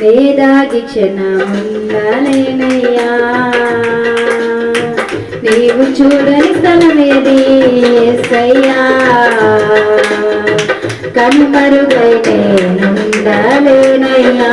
వేదాది క్షణముల్లలేనయ్యా నీవు చూడని స్థలమేది సయ్యా కనుమరుగైతే నుండలేనయ్యా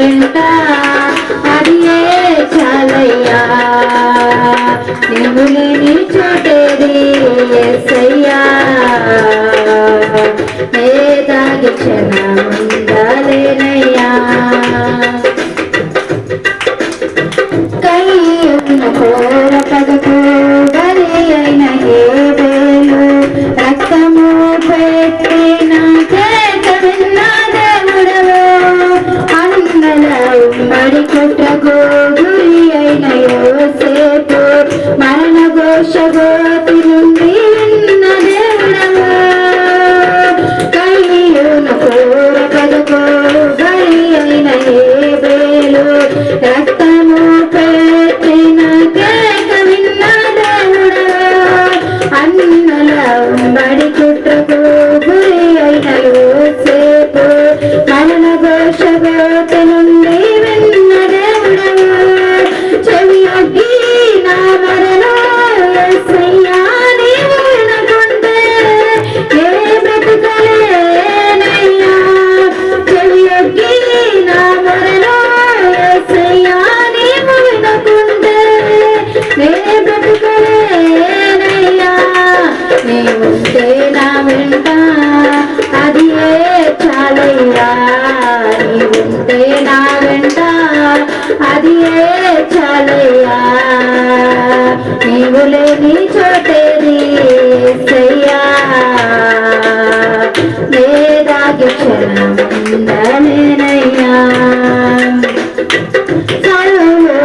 వెంట అది చాలయ్యా? నీవు లేని చోటేది ఎస్సయ్యా ఏ దాగి క్షణముందాలేనయ్యా? కయ్యొక్కిన పో నీవు లేని చోటేది ఏసయ్యా వేదాగి క్షణందనేనయ్యా చదువు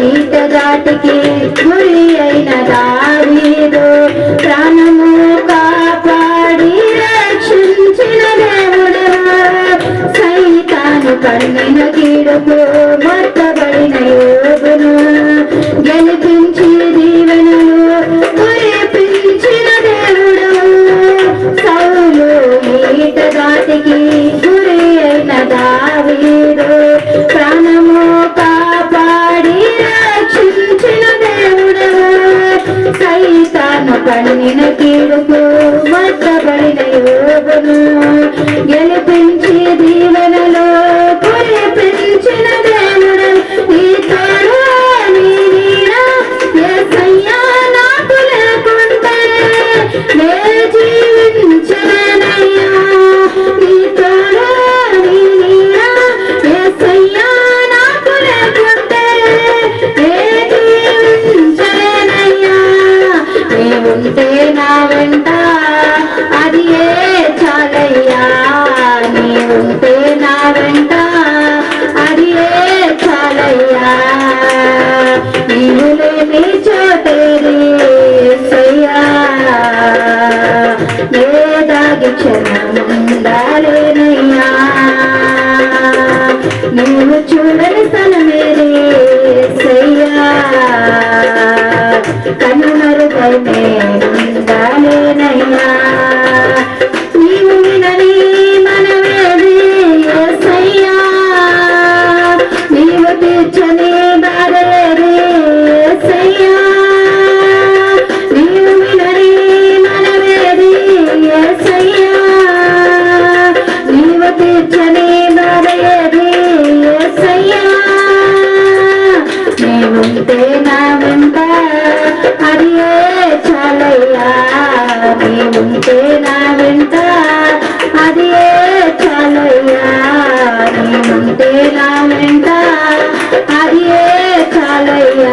ఈత దాటికి గురి అయిన దావీదు ప్రాణము కాపాడి రక్షించిన దేవుడు. సైతాను కన్నిన కీడుకు கண்ணின channel. చెప్తే నా వింత? అది చాలయ్యా? నేనుంటే నా వింట అది చాలయ్యా?